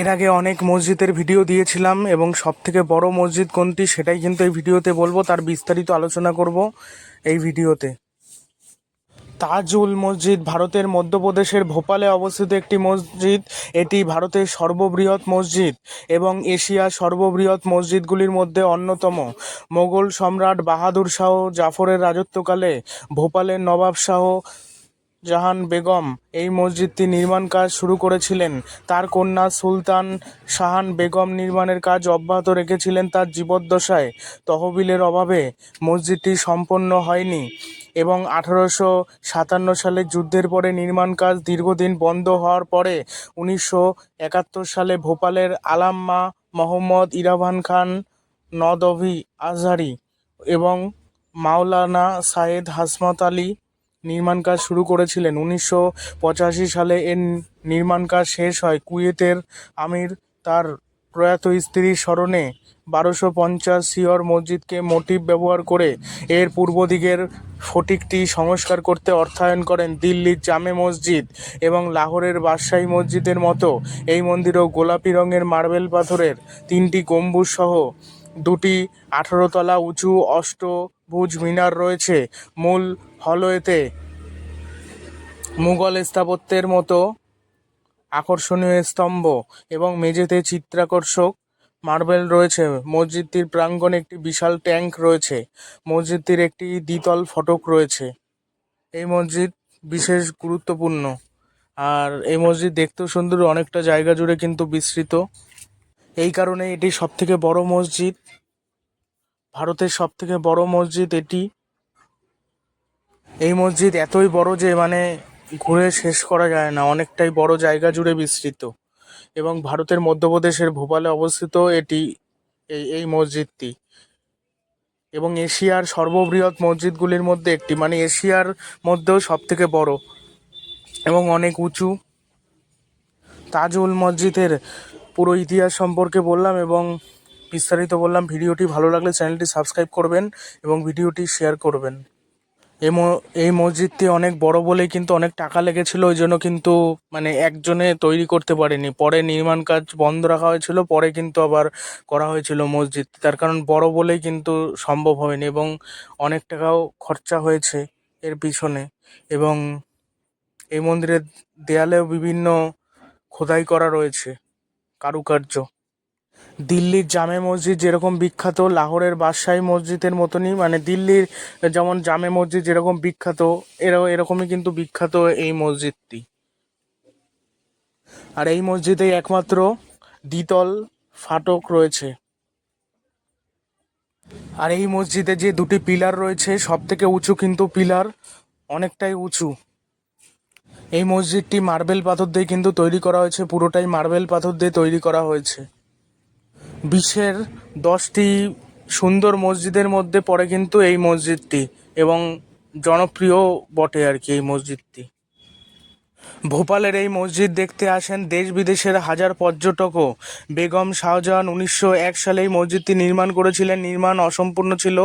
এর আগে অনেক মসজিদের ভিডিও দিয়েছিলাম এবং সব থেকে বড় মসজিদ কোনটি সেটাই কিন্তু এই ভিডিওতে বলব, তার বিস্তারিত আলোচনা করব এই ভিডিওতে। তাজুল মসজিদ ভারতের মধ্যপ্রদেশের ভোপালে অবস্থিত একটি মসজিদ। এটি ভারতের সর্ববৃহৎ মসজিদ এবং এশিয়ার সর্ববৃহৎ মসজিদগুলির মধ্যে অন্যতম। মোগল সম্রাট বাহাদুর শাহ জাফরের রাজত্বকালে ভোপালের নবাব শাহ জাহান বেগম এই মসজিদটি নির্মাণ কাজ শুরু করেছিলেন। তার কন্যা সুলতান শাহান বেগম নির্মাণের কাজ অব্যাহত রেখেছিলেন তার জীবদ্দশায়। তহবিলের অভাবে মসজিদটি সম্পন্ন হয়নি এবং আঠারোশো সাতান্ন সালে যুদ্ধের পরে নির্মাণ কাজ দীর্ঘদিন বন্ধ হওয়ার পরে উনিশশো একাত্তর সালে ভোপালের আলাম্মা মোহাম্মদ ইরাভান খান নদভি আজহারি এবং মাওলানা সায়েদ হাসমত আলী নির্মাণ কাজ শুরু করেছিলেন। উনিশশো পঁচাশি সালে এর নির্মাণ কাজ শেষ হয় কুয়েতের আমির। তার প্রয়াত স্ত্রীর স্মরণে বারোশো পঞ্চাশ সিয়র মসজিদকে মোটিভ ব্যবহার করে এর পূর্ব দিকের ফটিকটি সংস্কার করতে অর্থায়ন করেন দিল্লির জামে মসজিদ এবং লাহোরের বাদশাহী মসজিদের মতো। এই মন্দিরও গোলাপি রঙের মার্বেল পাথরের তিনটি গম্বুজ সহ দুটি আঠারো তলা উঁচু অষ্টভুজ মিনার রয়েছে মূল হলওয়েতে। মুঘল স্থাপত্যের মতো আকর্ষণীয় স্তম্ভ এবং মেঝেতে চিত্রাকর্ষক মার্বেল রয়েছে। মসজিদটির প্রাঙ্গণে একটি বিশাল ট্যাঙ্ক রয়েছে। মসজিদটির একটি দ্বিতল ফটক রয়েছে। এই মসজিদ বিশেষ গুরুত্বপূর্ণ। আর এই মসজিদ দেখতেও সুন্দর, অনেকটা জায়গা জুড়ে কিন্তু বিস্তৃত। এই কারণে এটি সবথেকে বড় মসজিদ। ভারতের সবথেকে বড় মসজিদ এটি। এই মসজিদ এতই বড় যে মানে ঘুরে শেষ করা যায় না, অনেকটাই বড় জায়গা জুড়ে বিস্তৃত। এবং ভারতের মধ্যপ্রদেশের ভোপালে অবস্থিত এটি এই এই মসজিদটি। এবং এশিয়ার সর্ববৃহৎ মসজিদগুলির মধ্যে একটি মানে এশিয়ার মধ্যেও সব থেকে বড়। এবং অনেক উঁচু। তাজুল মসজিদের পুরো ইতিহাস সম্পর্কে বললাম এবং বিস্তারিত বললাম। ভিডিওটি ভালো লাগলে চ্যানেলটি সাবস্ক্রাইব করবেন এবং ভিডিওটি শেয়ার করবেন। এই এই মসজিদটি অনেক বড় বলেই কিন্তু অনেক টাকা লেগেছিল, ওই জন্য কিন্তু মানে একজনে তৈরি করতে পারেনি। পরে নির্মাণ কাজ বন্ধ রাখা হয়েছিল, পরে কিন্তু আবার করা হয়েছিল মসজিদ তার কারণ বড় বলেই কিন্তু সম্ভব হয়নি এবং অনেক টাকাও খরচা হয়েছে এর পিছনে। এবং এই মন্দিরের দেয়ালেও বিভিন্ন খোদাই করা রয়েছে। কারুকার্য। দিল্লির জামে মসজিদ যেরকম বিখ্যাত, লাহোরের বাদশাহী মসজিদের মতনই মানে দিল্লির যেমন জামে মসজিদ যেরকম বিখ্যাত এরকম এরকমই কিন্তু বিখ্যাত এই মসজিদটি। আর এই মসজিদে একমাত্র দ্বিতল ফাটক রয়েছে। আর এই মসজিদে যে দুটি পিলার রয়েছে সব থেকে উঁচু কিন্তু পিলার অনেকটাই উঁচু। এই মসজিদটি মার্বেল পাথর দিয়ে কিন্তু তৈরি করা হয়েছে, পুরোটাই মার্বেল পাথর দিয়ে তৈরি করা হয়েছে। বিশ্বের দশটি সুন্দর মসজিদের মধ্যে পড়ে কিন্তু এই মসজিদটি এবং জনপ্রিয় বটে আর কি এই মসজিদটি। ভোপালের এই মসজিদ দেখতে আসেন দেশ বিদেশের হাজার পর্যটকও। বেগম শাহজাহান উনিশশো এক সালে এই মসজিদটি নির্মাণ করেছিলেন। নির্মাণ অসম্পূর্ণ ছিল।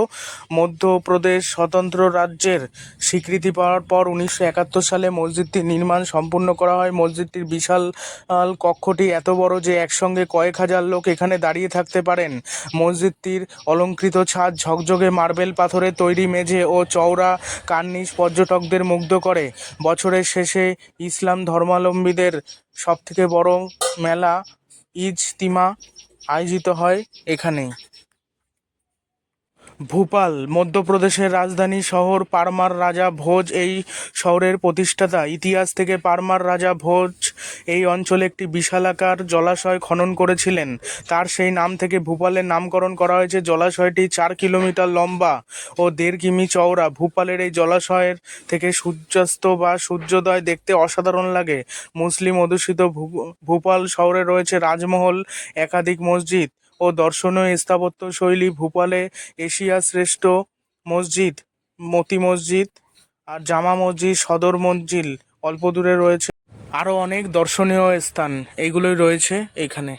মধ্যপ্রদেশ স্বতন্ত্র রাজ্যের স্বীকৃতি পাওয়ার পর উনিশশো একাত্তর সালে মসজিদটির নির্মাণ সম্পূর্ণ করা হয়। মসজিদটির বিশাল কক্ষটি এত বড় যে একসঙ্গে কয়েক হাজার লোক এখানে দাঁড়িয়ে থাকতে পারেন। মসজিদটির অলঙ্কৃত ছাদ ঝকঝকে মার্বেল পাথরের তৈরি, মেঝে ও চওড়া কার্নিশ পর্যটকদের মুগ্ধ করে। বছরের শেষে ইসলাম ধর্মাবলম্বীদের সবথেকে বড় মেলা ইজতিমা আয়োজিত হয় এখানেই। ভূপাল, মধ্যপ্রদেশের রাজধানী শহর পারমার রাজা ভোজ, এই শহরের প্রতিষ্ঠাতা ইতিহাস থেকে পারমার রাজা ভোজ এই অঞ্চলে একটি বিশালাকার জলাশয় খনন করেছিলেন। তার সেই নাম থেকে ভূপালের নামকরণ করা হয়েছে। জলাশয়টি চার কিলোমিটার লম্বা ও দেড় কিমি চওড়া। ভূপালের এই জলাশয়ের থেকে সূর্যাস্ত বা সূর্যোদয় দেখতে অসাধারণ লাগে। মুসলিম অধ্যুষিত ভূপাল শহরে রয়েছে রাজমহল, একাধিক মসজিদ ও দর্শনীয় স্থাপত্য শৈলী ভূপালে এশিয়ার শ্রেষ্ঠ মসজিদ, মতি মসজিদ আর জামা মসজিদ, সদর মসজিদ অল্প দূরে রয়েছে। আরও অনেক দর্শনীয় স্থান এইগুলোই রয়েছে এখানে।